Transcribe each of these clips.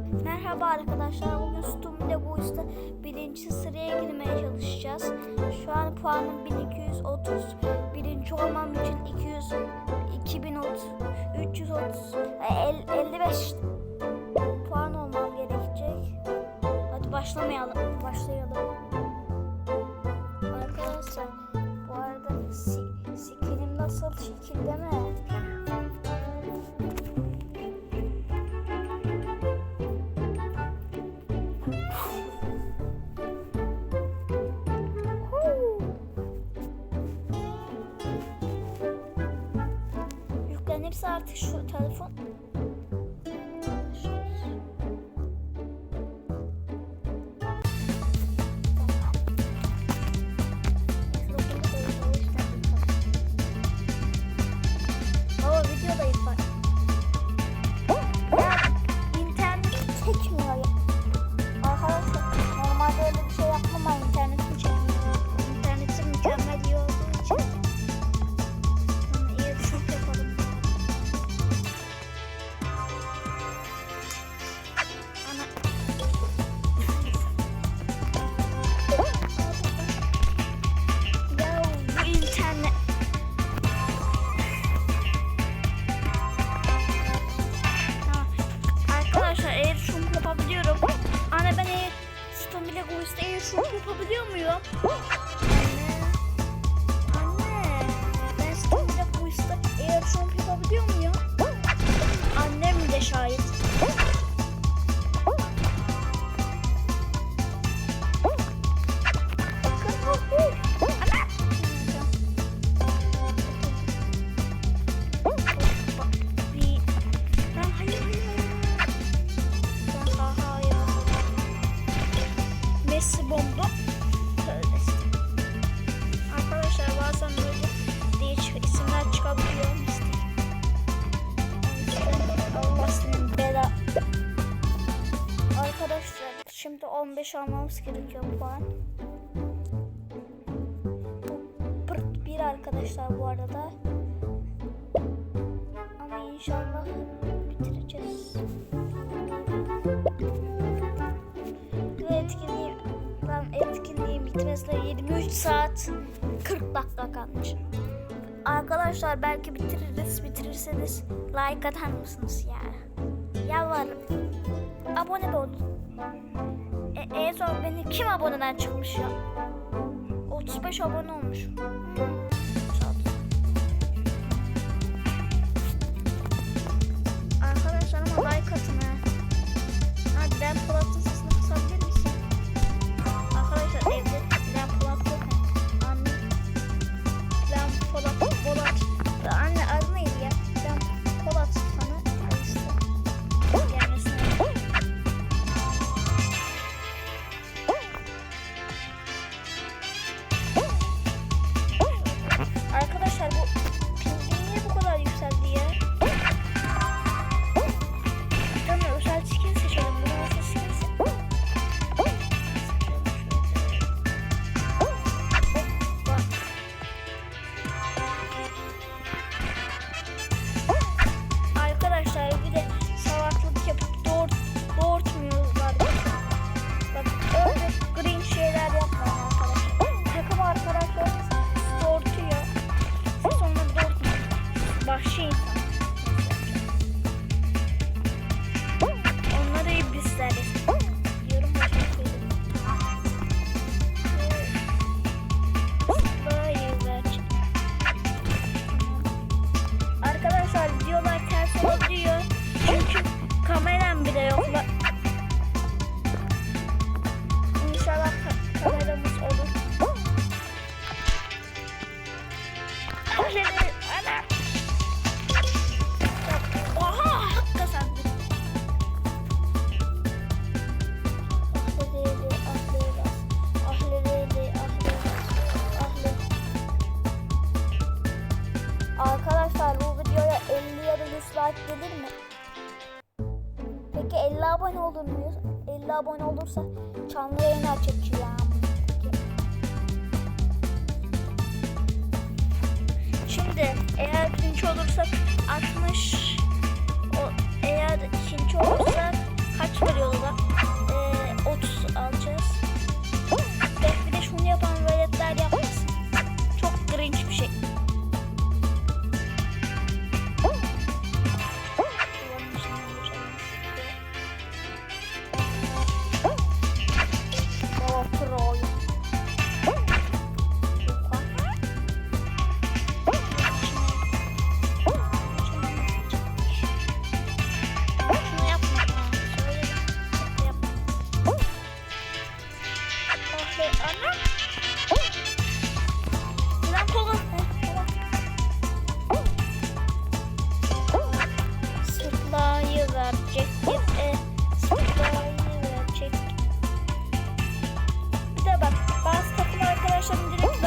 Merhaba arkadaşlar. Bugün Stumble Boys'ta birinci sıraya girmeye çalışacağız. Şu an puanım 1230. Birinci olmam için 200, 2030, 330, 55 puan olmam gerekecek. Hadi başlamayalım. Başlayalım. Arkadaşlar bu arada skinim nasıl şekilde mi? Hepsi artık şu telefon. 你跑不掉没有 Şimdi 15 almamız gerekiyor puan. Bu pırt bir arkadaşlar bu arada. Ama inşallah bitireceğiz. Ve etkinliği, lan etkinliği bitmesine 23 saat 40 dakika kalmış. Arkadaşlar belki bitiririz. Bitirirseniz like atar mısınız ya? Yalvarırım. Abone olun. En son benim kim aboneden çıkmış ya? 35 abone olmuş. Hmm. Angélique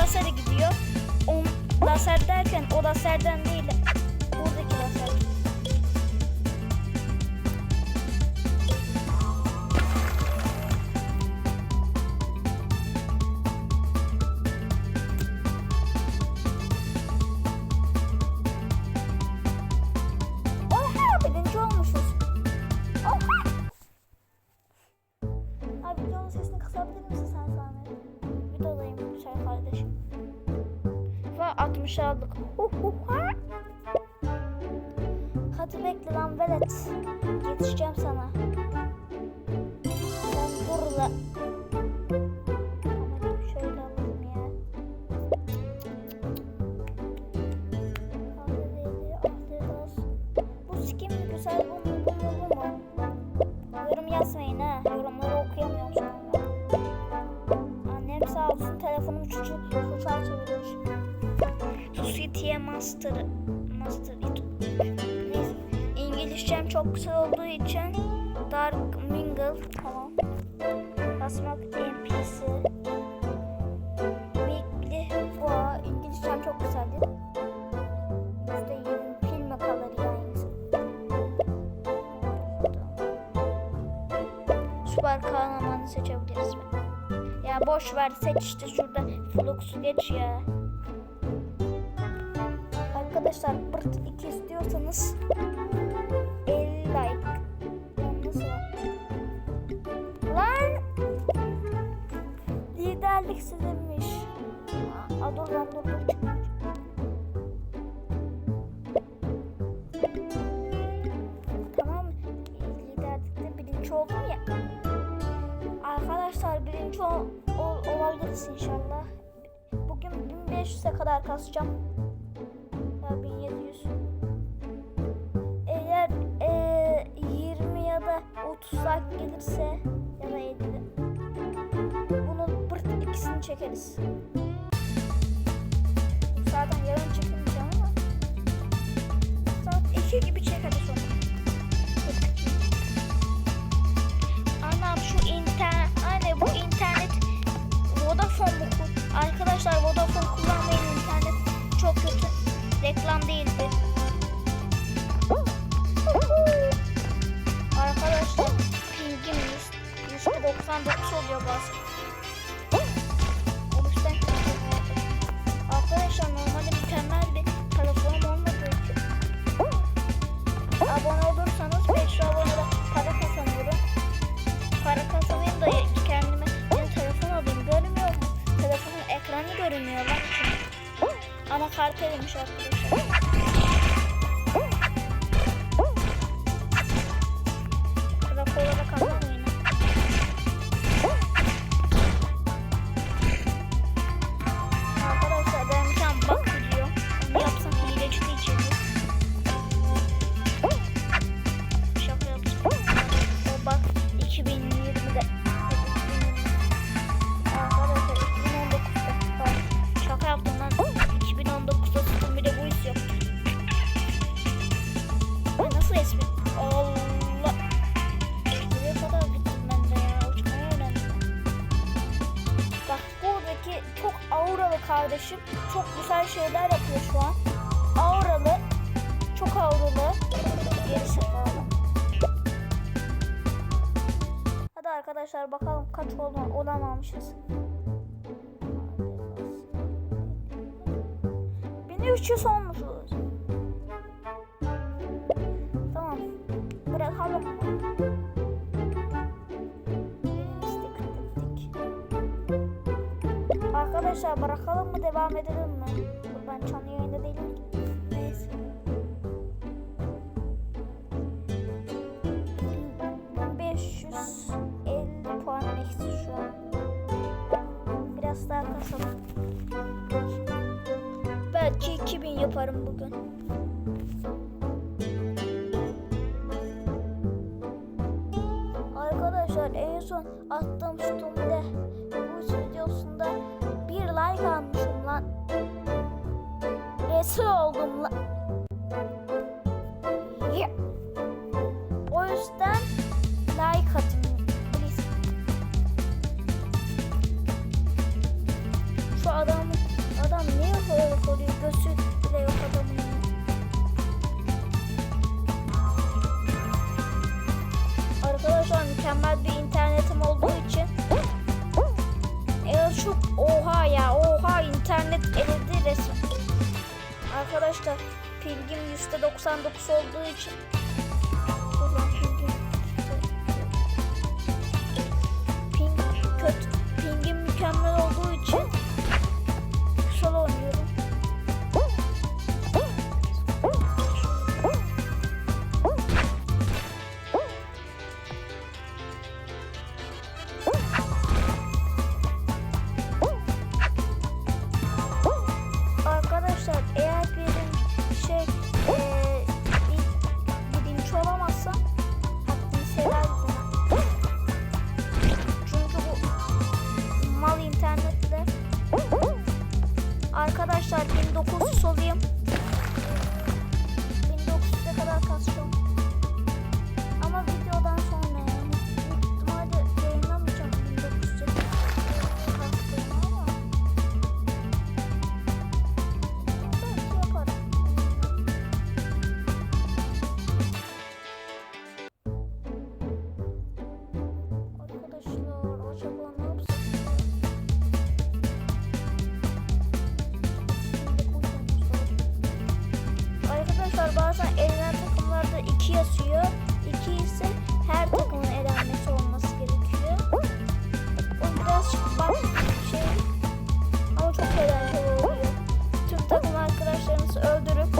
Lasar'a gidiyor. O, laser derken o laserden değil buradaki laser. Güzel bu mu bu mu? Yorum yazmayın ha. Yorumları okuyamıyorum sonra. Annem sağ olsun telefonumu çocuğu tutar çevirmiş. Society'ye master master. Neyse. İngilizcem çok güzel olduğu için Dark Mingle tamam. Boş ver seç işte şurada Flux'u geç ya. Arkadaşlar Bırt 2 istiyorsanız 50 like. Nasıl? Lan! Liderlik sizinmiş. 1500'e kadar kasacağım. Ya 1700. Eğer e, 20 ya da 30 like gelirse ya da 50 bunu bırt ikisini çekeriz. Zaten yarın çekemeyeceğim Reklam değildi. Arkadaşlar pingim 100, 199 oluyor bazen. Arkadaşlar normalde mükemmel bir telefonum olmadığı için abone olursanız 5 abonede para kazanıyorum. Para kazanayım da kendime yeni telefon alayım. Görmüyor mu? Telefonun ekranı görünmüyor lan içinde. Ama karteliymiş arkadaşlar. Kardeşim çok güzel şeyler yapıyor şu an. Auralı, çok auralı. Gerisi bağlı. Hadi arkadaşlar bakalım kaç olan almışız. 1300 olmuşuz. Arkadaşlar bırakalım mı devam edelim mi? Ben canlı yayında değilim ki. Neyse. ...550 puan eksi şu an. Biraz daha kasalım. Belki 2000 yaparım bugün. Mükemmel bir internetim olduğu için Evet çok oha ya oha internet eridi resmen. Arkadaşlar pingim %99 olduğu için 2 yazıyor. 2 ise her takımın elenmesi olması gerekiyor. O biraz bak şey ama çok eğlenceli oluyor. Tüm takım arkadaşlarınızı öldürüp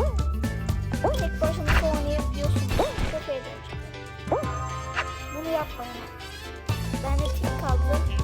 tek başınıza oynayabiliyorsunuz. Çok eğlenceli. Bunu yapmayın. Ben de tik kaldı.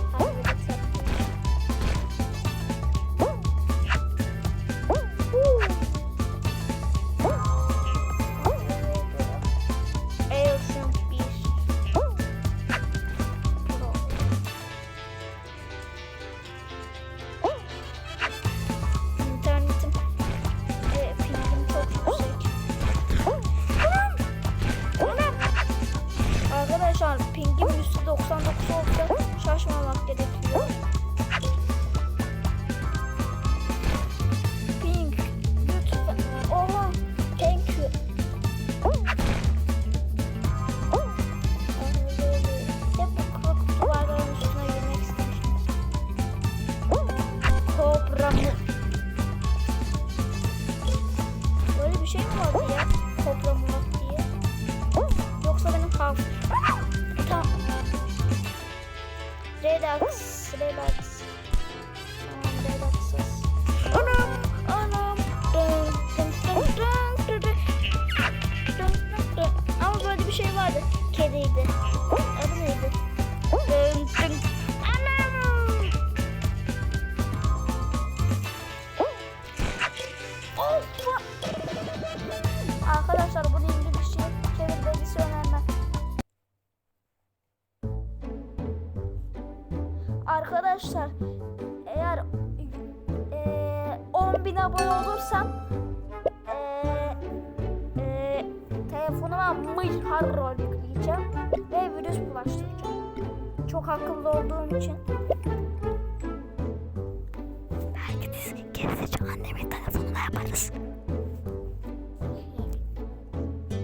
Gerizeci annemin telefonuna yaparız.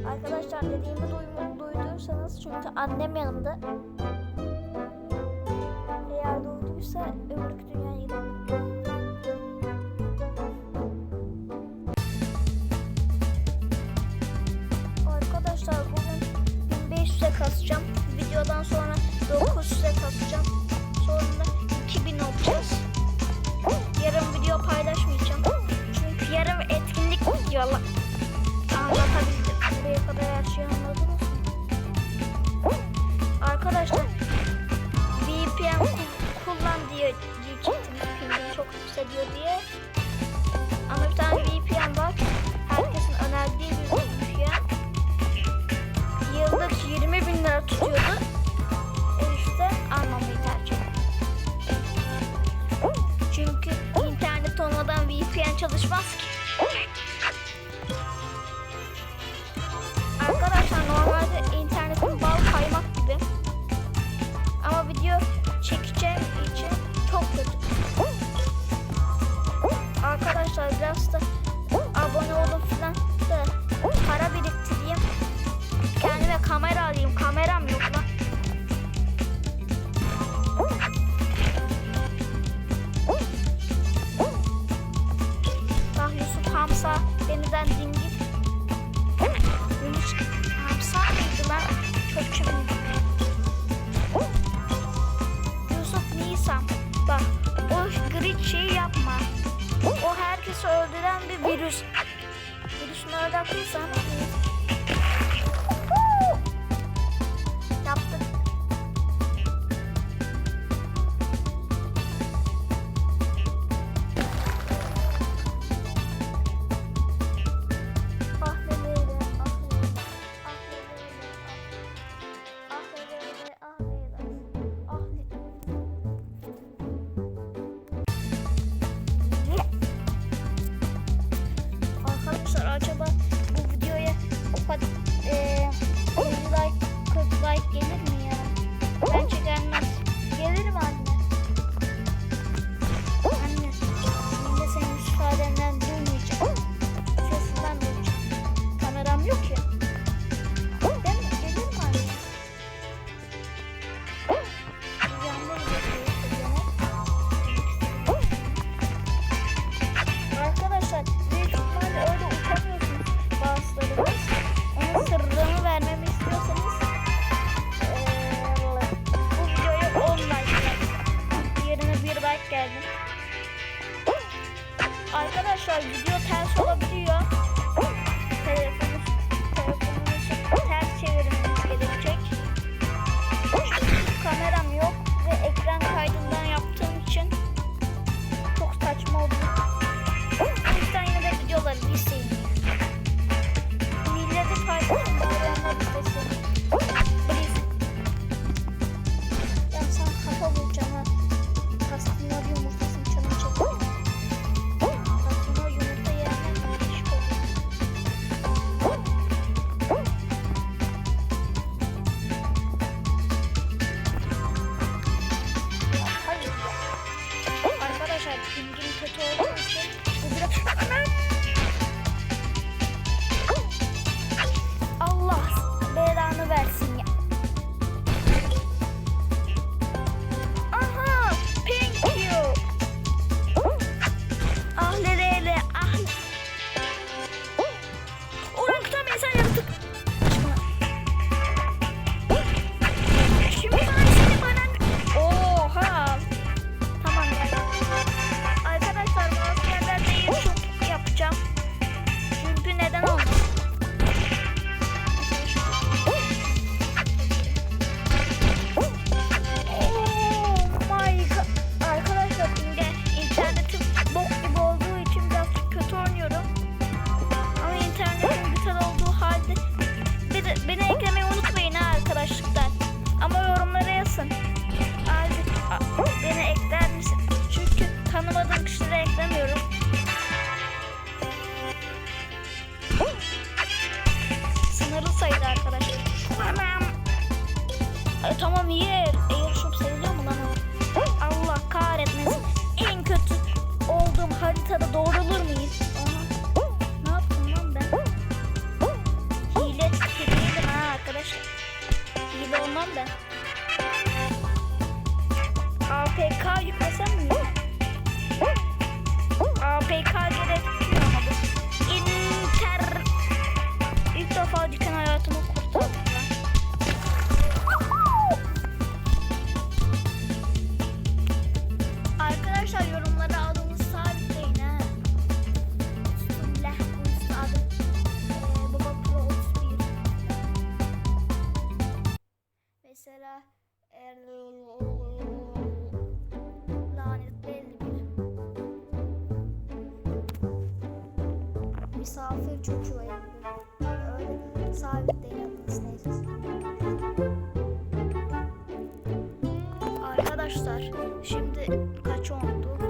Arkadaşlar dediğimi duym- duyduysanız çünkü annem yanımda. Eğer duyduysa öbürkü dünyaya gidelim. Arkadaşlar bugün 1500'e kasacağım. Videodan sonra 900'e kasacağım. Videolar anlatabildim. Buraya kadar her şeyi anladınız? Arkadaşlar VPN ku- kullan diye diyecektim. Pingim çok yükseliyor diye. Ama bir tane VPN var. Herkesin önerdiği bir VPN. Yıllık 20 bin lira tutuyordu. E işte almamayı tercih. Çünkü internet olmadan VPN çalışmaz ki. ben dingil. Yunus hapse mıydı lan? Kökçü müydü? Yusuf Nisan. Bak o grid şeyi yapma. O herkesi öldüren bir virüs. Virüs Virüsünü öldürdüysen arkadaşlar video gibi olmam da. APK yüklesem mi? APK gerek. İnter... İlk defa dükkan hayatımı Arkadaşlar şimdi kaç oldu?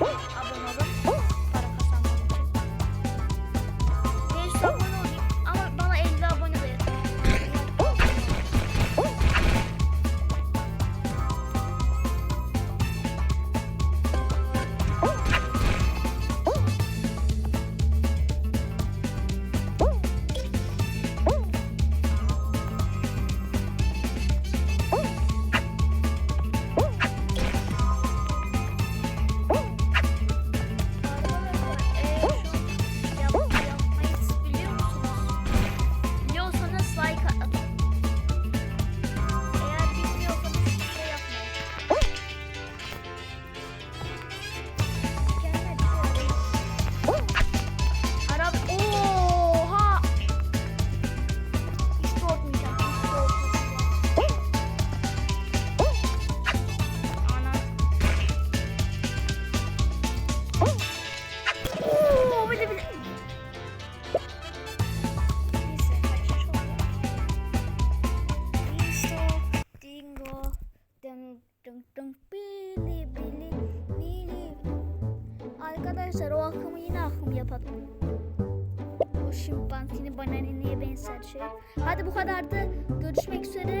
Abone olun. Hadi bu kadardı. Görüşmek üzere. Pırt 2 yayın.